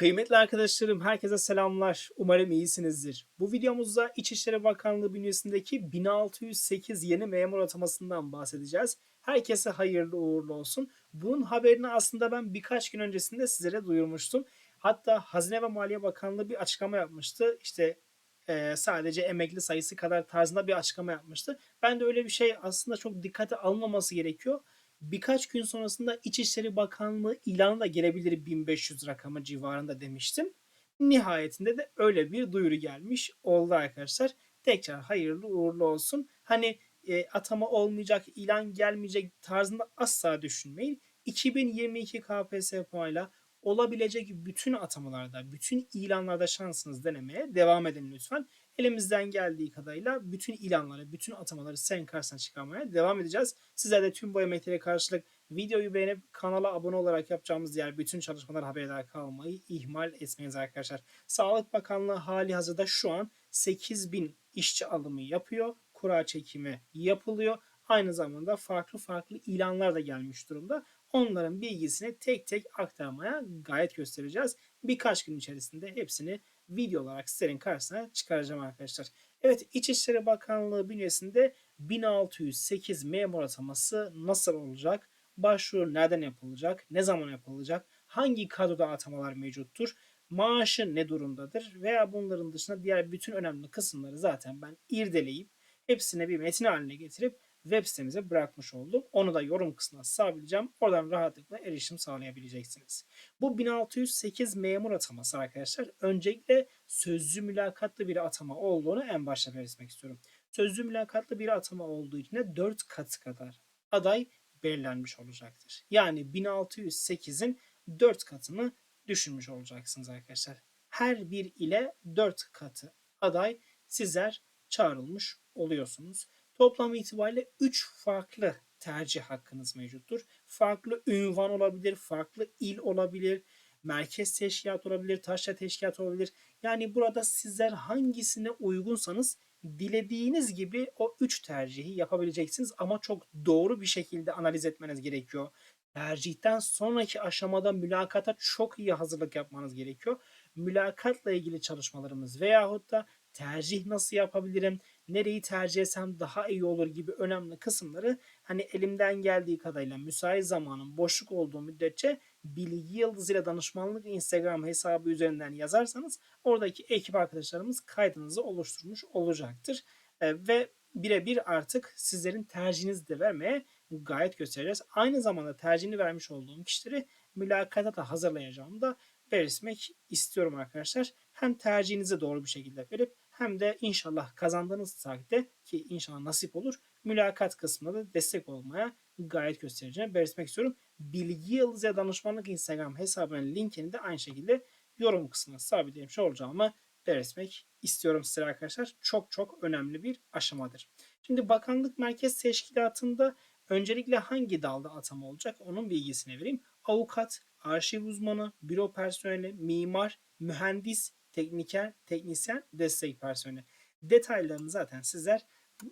Kıymetli arkadaşlarım, herkese selamlar. Umarım iyisinizdir. Bu videomuzda İçişleri Bakanlığı bünyesindeki 1608 yeni memur atamasından bahsedeceğiz. Herkese hayırlı uğurlu olsun. Bunun haberini aslında ben birkaç gün öncesinde sizlere duyurmuştum. Hatta Hazine ve Maliye Bakanlığı bir açıklama yapmıştı. İşte e, sadece emekli sayısı kadar tarzında bir açıklama yapmıştı. Ben de öyle bir şey aslında çok dikkate alınmaması gerekiyor. Birkaç gün sonrasında İçişleri Bakanlığı ilanı da gelebilir 1500 rakamı civarında demiştim. Nihayetinde de öyle bir duyuru gelmiş oldu arkadaşlar. Tekrar hayırlı uğurlu olsun. Hani e, atama olmayacak, ilan gelmeyecek tarzında asla düşünmeyin. 2022 KPSS puanıyla olabilecek bütün atamalarda, bütün ilanlarda şansınız denemeye devam edin lütfen. Elimizden geldiği kadarıyla bütün ilanları, bütün atamaları sen karşısına çıkarmaya devam edeceğiz. Sizler de tüm bu emeklere karşılık videoyu beğenip kanala abone olarak yapacağımız diğer bütün çalışmalar haberdar kalmayı ihmal etmeyiz arkadaşlar. Sağlık Bakanlığı hali hazırda şu an 8000 işçi alımı yapıyor. Kura çekimi yapılıyor. Aynı zamanda farklı farklı ilanlar da gelmiş durumda. Onların bilgisini tek tek aktarmaya gayet göstereceğiz. Birkaç gün içerisinde hepsini video olarak sizlerin karşısına çıkaracağım arkadaşlar. Evet İçişleri Bakanlığı bünyesinde 1608 memur ataması nasıl olacak? Başvuru nereden yapılacak? Ne zaman yapılacak? Hangi kadroda atamalar mevcuttur? Maaşı ne durumdadır? Veya bunların dışında diğer bütün önemli kısımları zaten ben irdeleyip hepsine bir metin haline getirip web sitemize bırakmış oldum. Onu da yorum kısmına sabitleyeceğim. Oradan rahatlıkla erişim sağlayabileceksiniz. Bu 1608 memur ataması arkadaşlar öncelikle sözlü mülakatlı bir atama olduğunu en başta belirtmek istiyorum. Sözlü mülakatlı bir atama olduğu için de 4 katı kadar aday belirlenmiş olacaktır. Yani 1608'in 4 katını düşünmüş olacaksınız arkadaşlar. Her bir ile 4 katı aday sizler çağrılmış oluyorsunuz. Toplam itibariyle 3 farklı tercih hakkınız mevcuttur. Farklı ünvan olabilir, farklı il olabilir, merkez teşkilat olabilir, taşra teşkilat olabilir. Yani burada sizler hangisine uygunsanız dilediğiniz gibi o 3 tercihi yapabileceksiniz ama çok doğru bir şekilde analiz etmeniz gerekiyor. Tercihten sonraki aşamada mülakata çok iyi hazırlık yapmanız gerekiyor. Mülakatla ilgili çalışmalarımız veyahut da tercih nasıl yapabilirim, nereyi tercih etsem daha iyi olur gibi önemli kısımları hani elimden geldiği kadarıyla müsait zamanın boşluk olduğu müddetçe Bilgi Yıldız ile danışmanlık Instagram hesabı üzerinden yazarsanız oradaki ekip arkadaşlarımız kaydınızı oluşturmuş olacaktır. E, ve birebir artık sizlerin tercihinizi de vermeye gayet göstereceğiz. Aynı zamanda tercihini vermiş olduğum kişileri mülakata da hazırlayacağım da belirtmek istiyorum arkadaşlar. Hem tercihinizi doğru bir şekilde verip hem de inşallah kazandığınız takdirde ki inşallah nasip olur mülakat kısmında da destek olmaya gayet göstereceğim. Belirtmek istiyorum. Bilgi Yıldız ya danışmanlık Instagram hesabının linkini de aynı şekilde yorum kısmına sabitlemiş olacağımı belirtmek istiyorum size arkadaşlar. Çok çok önemli bir aşamadır. Şimdi Bakanlık Merkez Teşkilatı'nda öncelikle hangi dalda atama olacak onun bilgisini vereyim. Avukat, arşiv uzmanı, büro personeli, mimar, mühendis, tekniker, teknisyen, destek personeli. Detaylarını zaten sizler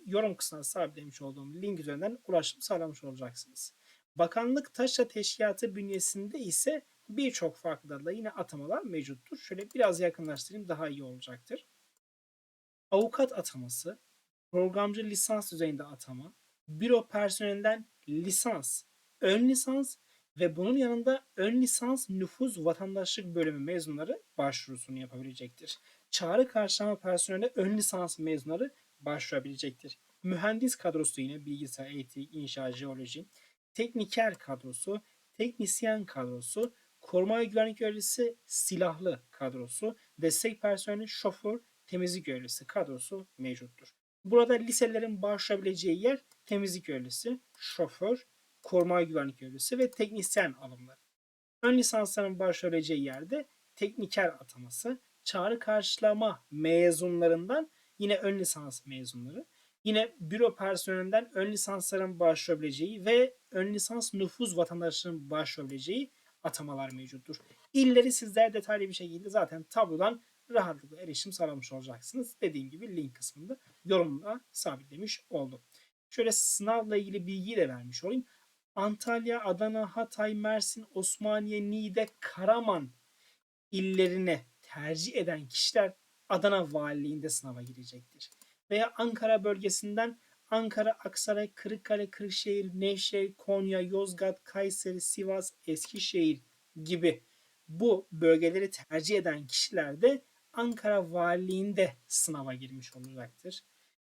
yorum kısmına sabitlemiş olduğum link üzerinden ulaşım sağlamış olacaksınız. Bakanlık Taşra Teşkilatı bünyesinde ise birçok farklı dalda yine atamalar mevcuttur. Şöyle biraz yakınlaştırayım daha iyi olacaktır. Avukat ataması, programcı lisans düzeyinde atama, büro personelinden lisans, ön lisans ve bunun yanında ön lisans nüfuz vatandaşlık bölümü mezunları başvurusunu yapabilecektir. Çağrı karşılama personeli ön lisans mezunları başvurabilecektir. Mühendis kadrosu yine bilgisayar, eğitim, inşaat, jeoloji, tekniker kadrosu, teknisyen kadrosu, koruma ve güvenlik görevlisi silahlı kadrosu, destek personeli, şoför, temizlik görevlisi kadrosu mevcuttur. Burada liselerin başvurabileceği yer temizlik görevlisi, şoför, koruma güvenlik görevlisi ve teknisyen alımları. Ön lisansların başvurabileceği yerde tekniker ataması, çağrı karşılama mezunlarından yine ön lisans mezunları, yine büro personelinden ön lisansların başvurabileceği ve ön lisans nüfuz vatandaşlarının başvurabileceği atamalar mevcuttur. İlleri sizler detaylı bir şekilde zaten tablodan rahatlıkla erişim sağlamış olacaksınız. Dediğim gibi link kısmında yorumla sabitlemiş oldum. Şöyle sınavla ilgili bilgiyi de vermiş olayım. Antalya, Adana, Hatay, Mersin, Osmaniye, Niğde, Karaman illerine tercih eden kişiler Adana Valiliğinde sınava girecektir. Veya Ankara bölgesinden Ankara, Aksaray, Kırıkkale, Kırşehir, Nevşehir, Konya, Yozgat, Kayseri, Sivas, Eskişehir gibi bu bölgeleri tercih eden kişiler de Ankara Valiliğinde sınava girmiş olacaktır.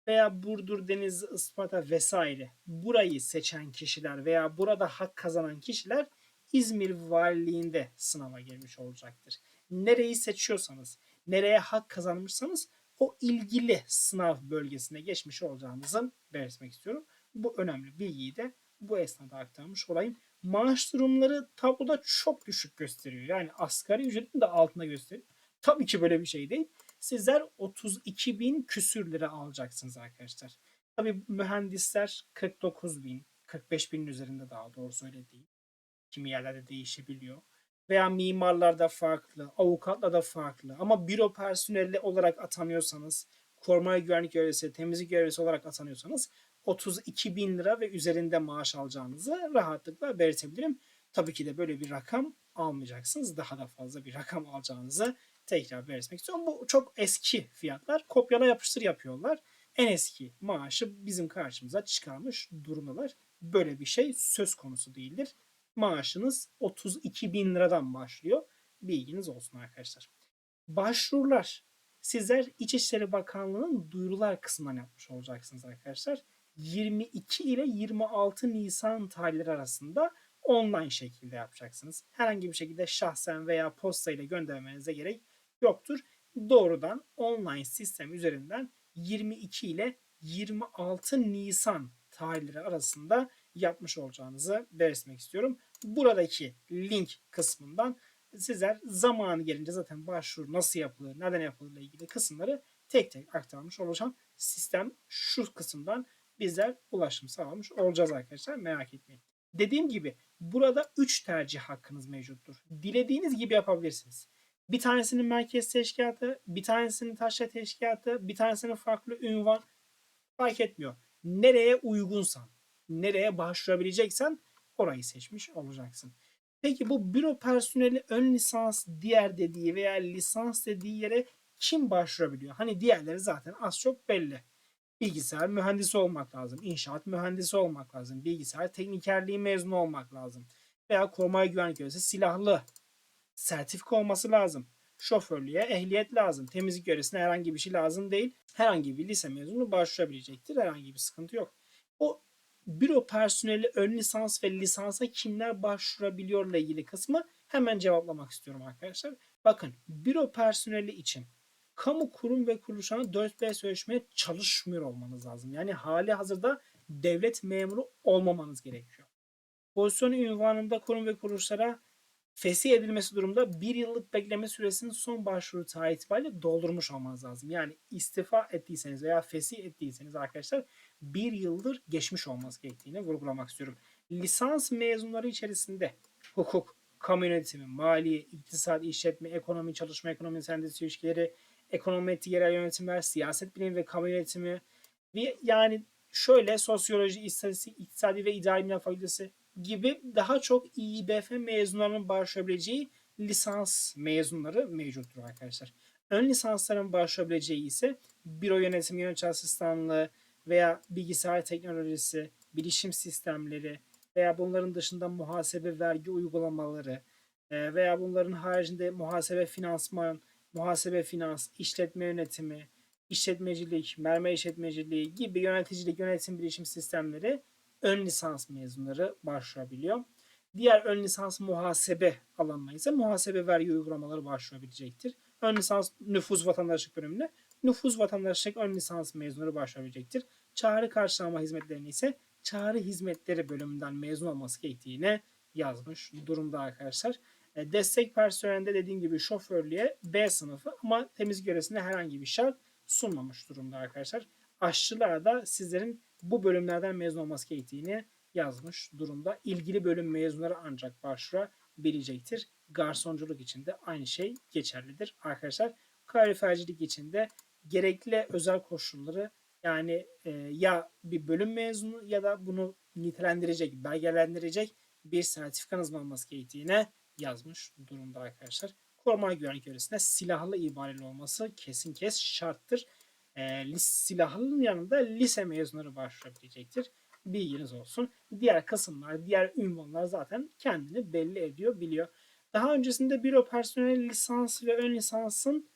Veya Burdur, Denizli, Isparta vesaire burayı seçen kişiler veya burada hak kazanan kişiler İzmir Valiliğinde sınava girmiş olacaktır. Nereyi seçiyorsanız, nereye hak kazanmışsanız o ilgili sınav bölgesine geçmiş olacağınızı belirtmek istiyorum. Bu önemli bilgiyi de bu esnada aktarmış olayım. Maaş durumları tabloda çok düşük gösteriyor. Yani asgari ücretin de altında gösteriyor. Tabii ki böyle bir şey değil. Sizler 32 bin küsür lira alacaksınız arkadaşlar. Tabii mühendisler 49 bin, 45 binin üzerinde daha doğrusu öyle değil. Kimi yerlerde değişebiliyor. Veya mimarlarda farklı, avukatla da farklı. Ama büro personeli olarak atanıyorsanız, koruma güvenlik görevlisi, temizlik görevlisi olarak atanıyorsanız 32 bin lira ve üzerinde maaş alacağınızı rahatlıkla belirtebilirim. Tabii ki de böyle bir rakam almayacaksınız. Daha da fazla bir rakam alacağınızı tekrar belirtmek istiyorum. Bu çok eski fiyatlar. Kopyala yapıştır yapıyorlar. En eski maaşı bizim karşımıza çıkarmış durumdalar. Böyle bir şey söz konusu değildir. Maaşınız 32 bin liradan başlıyor. Bilginiz olsun arkadaşlar. Başvurular. Sizler İçişleri Bakanlığı'nın duyurular kısmından yapmış olacaksınız arkadaşlar. 22 ile 26 Nisan tarihleri arasında online şekilde yapacaksınız. Herhangi bir şekilde şahsen veya posta ile göndermenize gerek yoktur. Doğrudan online sistem üzerinden 22 ile 26 Nisan tarihleri arasında yapmış olacağınızı belirtmek istiyorum. Buradaki link kısmından sizler zamanı gelince zaten başvuru nasıl yapılır, neden yapılır ile ilgili kısımları tek tek aktarmış olacağım. Sistem şu kısımdan bizler ulaşım sağlamış olacağız arkadaşlar. Merak etmeyin. Dediğim gibi burada 3 tercih hakkınız mevcuttur. Dilediğiniz gibi yapabilirsiniz. Bir tanesinin merkez teşkilatı, bir tanesinin taşra teşkilatı, bir tanesinin farklı ünvan fark etmiyor. Nereye uygunsan, nereye başvurabileceksen orayı seçmiş olacaksın. Peki bu büro personeli ön lisans diğer dediği veya lisans dediği yere kim başvurabiliyor? Hani diğerleri zaten az çok belli. Bilgisayar mühendisi olmak lazım. inşaat mühendisi olmak lazım. Bilgisayar teknikerliği mezunu olmak lazım. Veya koruma güvenlik görevlisi silahlı sertifika olması lazım. Şoförlüğe ehliyet lazım. Temizlik görevlisine herhangi bir şey lazım değil. Herhangi bir lise mezunu başvurabilecektir. Herhangi bir sıkıntı yok. O büro personeli ön lisans ve lisansa kimler başvurabiliyorla ilgili kısmı hemen cevaplamak istiyorum arkadaşlar. Bakın büro personeli için kamu kurum ve kuruluşlarına 4B sözleşmeye çalışmıyor olmanız lazım. Yani hali hazırda devlet memuru olmamanız gerekiyor. Pozisyon ünvanında kurum ve kuruluşlara fesih edilmesi durumda bir yıllık bekleme süresinin son başvuru tarihi itibariyle doldurmuş olmanız lazım. Yani istifa ettiyseniz veya fesih ettiyseniz arkadaşlar bir yıldır geçmiş olması gerektiğini vurgulamak istiyorum. Lisans mezunları içerisinde hukuk, kamu yönetimi, maliye, iktisat, işletme, ekonomi, çalışma, ekonomi, endüstri ilişkileri, ekonomi, yerel yönetimler, siyaset bilimi ve kamu yönetimi ve yani şöyle sosyoloji, istatistik, iktisadi ve idari bilimler fakültesi gibi daha çok İİBF mezunlarının başvurabileceği lisans mezunları mevcuttur arkadaşlar. Ön lisansların başvurabileceği ise büro yönetimi yönetici asistanlığı veya bilgisayar teknolojisi, bilişim sistemleri veya bunların dışında muhasebe vergi uygulamaları e, veya bunların haricinde muhasebe finansman, muhasebe finans, işletme yönetimi, işletmecilik, mermer işletmeciliği gibi yöneticilik, yönetim bilişim sistemleri ön lisans mezunları başvurabiliyor. Diğer ön lisans muhasebe alanına ise muhasebe vergi uygulamaları başvurabilecektir. Ön lisans nüfus vatandaşlık bölümünde nüfus vatandaşlık ön lisans mezunları başvurabilecektir. Çağrı karşılama hizmetlerini ise çağrı hizmetleri bölümünden mezun olması gerektiğini yazmış durumda arkadaşlar. E, destek personelinde dediğim gibi şoförlüğe B sınıfı ama temizlik görevlisine herhangi bir şart sunmamış durumda arkadaşlar. Aşçılara da sizlerin bu bölümlerden mezun olması gerektiğini yazmış durumda. İlgili bölüm mezunları ancak başvurabilecektir. Garsonculuk için de aynı şey geçerlidir arkadaşlar. Kalorifercilik için de gerekli özel koşulları yani e, ya bir bölüm mezunu ya da bunu nitelendirecek, belgelendirecek bir sertifikanız olması gerektiğine yazmış durumda arkadaşlar. koruma güvenlik görevlisine silahlı ibareli olması kesin kes şarttır. E, lis- silahlının yanında lise mezunları başvurabilecektir. Bilginiz olsun. Diğer kısımlar, diğer ünvanlar zaten kendini belli ediyor, biliyor. Daha öncesinde büro personeli lisansı ve ön lisansın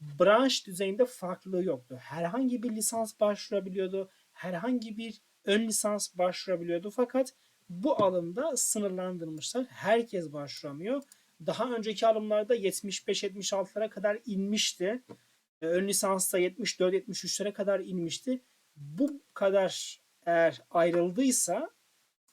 branş düzeyinde farklılığı yoktu. Herhangi bir lisans başvurabiliyordu. Herhangi bir ön lisans başvurabiliyordu. Fakat bu alımda sınırlandırmışlar. Herkes başvuramıyor. Daha önceki alımlarda 75-76'lara kadar inmişti. Ee, Ön lisansta 74-73'lere kadar inmişti. Bu kadar eğer ayrıldıysa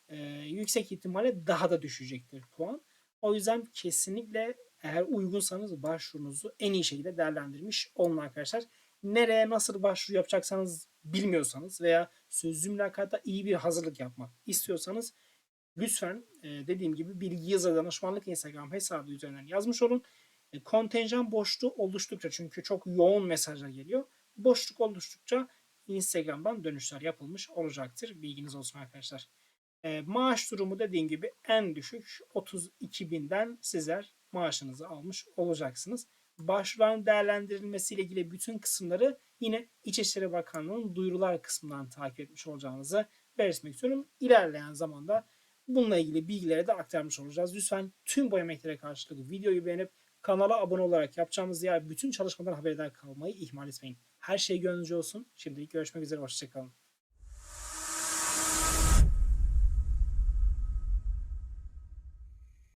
e, yüksek ihtimalle daha da düşecektir puan. O yüzden kesinlikle eğer uygunsanız başvurunuzu en iyi şekilde değerlendirmiş olun arkadaşlar. Nereye nasıl başvuru yapacaksanız bilmiyorsanız veya sözlü mülakatta iyi bir hazırlık yapmak istiyorsanız lütfen e, dediğim gibi bilgi yazı danışmanlık Instagram hesabı üzerinden yazmış olun. E, kontenjan boşluğu oluştukça çünkü çok yoğun mesajlar geliyor. Boşluk oluştukça Instagram'dan dönüşler yapılmış olacaktır. Bilginiz olsun arkadaşlar. E, maaş durumu dediğim gibi en düşük 32 binden sizler maaşınızı almış olacaksınız. Başvuruların değerlendirilmesiyle ilgili bütün kısımları yine İçişleri Bakanlığı'nın duyurular kısmından takip etmiş olacağınızı belirtmek istiyorum. İlerleyen zamanda bununla ilgili bilgileri de aktarmış olacağız. Lütfen tüm bu emeklere karşılık videoyu beğenip kanala abone olarak yapacağımız diğer bütün çalışmadan haberdar kalmayı ihmal etmeyin. Her şey gönlünüzce olsun. Şimdilik görüşmek üzere. Hoşçakalın.